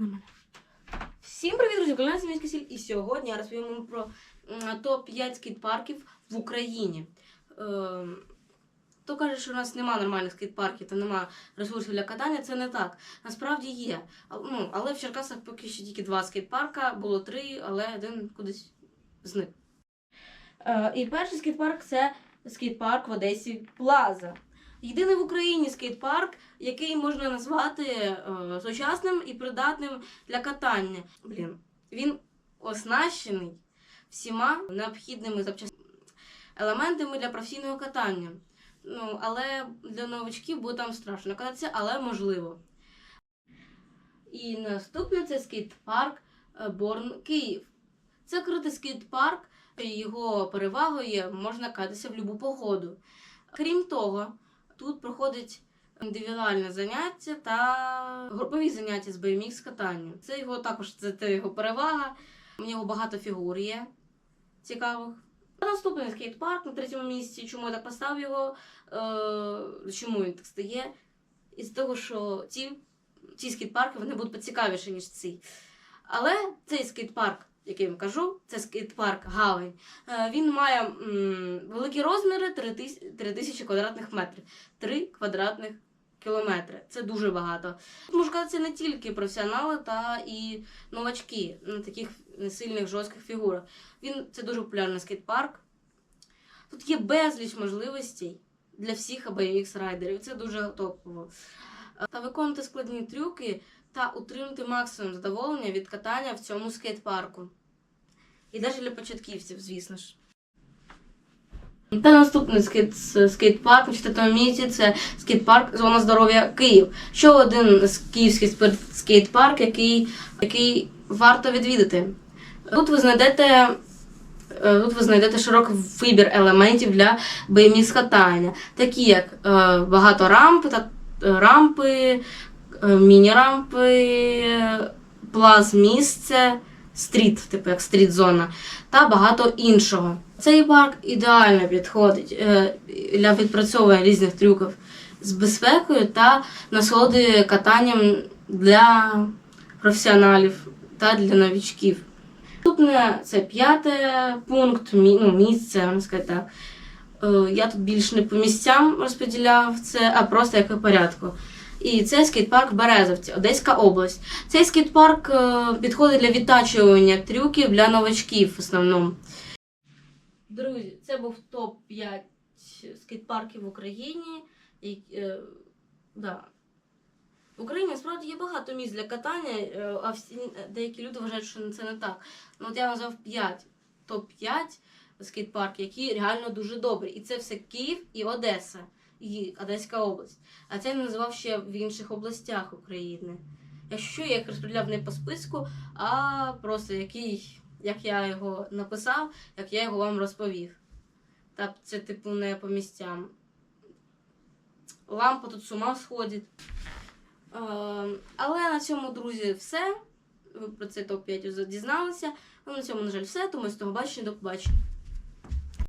мене. Всім привіт, друзі! Канал Сімейська Сіль. І сьогодні я розповім про топ-5 скейт-парків в Україні. Ем, Хто каже, що у нас немає нормальних скейт-парків та немає ресурсів для катання, це не так. Насправді є. Ну, але в Черкасах поки що тільки два скейт-парка, було три, але один кудись зник. Е, і перший скейт-парк це скейт-парк в Одесі Плаза. Єдиний в Україні скейт-парк, який можна назвати е, сучасним і придатним для катання. Блін, він оснащений всіма необхідними елементами для професійного катання. Ну, але для новачків буде там страшно кататися, але можливо. І наступний це скейт-парк е, Борн Київ. Це критий скейт-парк, його перевагою можна кататися в будь-яку погоду. Крім того, тут проходить індивідуальне заняття та групові заняття з BMX катанням. Це його також це, це його перевага. У нього багато фігур є цікавих. Наступний скейт-парк на третьому місці. Чому я так поставив його? Е, чому він так стає? Із того, що ці, ці скейт-парки вони будуть поцікавіші, ніж ці. Але цей скейт-парк, який я вам кажу, це скейт-парк Гавань. Е, він має великі розміри 3000 квадратних метрів. 3 квадратних кілометри. Це дуже багато. Тут можу казати, це не тільки професіонали та і новачки на таких сильних жорстких фігурах. Він це дуже популярний скейт-парк. Тут є безліч можливостей для всіх BMX райдерів. Це дуже топово. Та виконувати складні трюки та утримати максимум задоволення від катання в цьому скейт-парку. І навіть для початківців, звісно ж. Та наступний скейт, скейт-парк на четвертому місці це скейт-парк Зона здоров'я Київ. Ще один з київський скейт-парк, який, який варто відвідати. Тут ви знайдете. е, Тут ви знайдете широкий вибір елементів для BMX катання, такі як е, багато рамп та рампи, е, міні-рампи, плаз-місце, стріт, типу як стріт-зона, та багато іншого. Цей парк ідеально підходить е, для відпрацьовування різних трюків з безпекою та насолодою катанням для професіоналів та для новічків. Наступне це п'яте пункт, ну, місце, можна сказати так. Е, Я тут більш не по місцям розподіляв це, а просто як по порядку. І це скейт-парк Березовці, Одеська область. Цей скейт-парк е, підходить для відтачування трюків для новачків в основному. Друзі, це був топ-5 скейт-парків в Україні. І, е, да. В Україні насправді є багато місць для катання, е, а всі, деякі люди вважають, що це не так. Ну, от я назвав 5, топ-5 скейт-парків, які реально дуже добрі. І це все Київ і Одеса, і Одеська область. А це я називав ще в інших областях України. Якщо я їх розподіляв не по списку, а просто який, як я його написав, як я його вам розповів. Так, це типу не по місцям. Лампа тут з ума сходить. Е, але на цьому, друзі, все. Ви про це топ-5 дізналися. Ну, на цьому, на жаль, все. Тому з того бачення до побачення.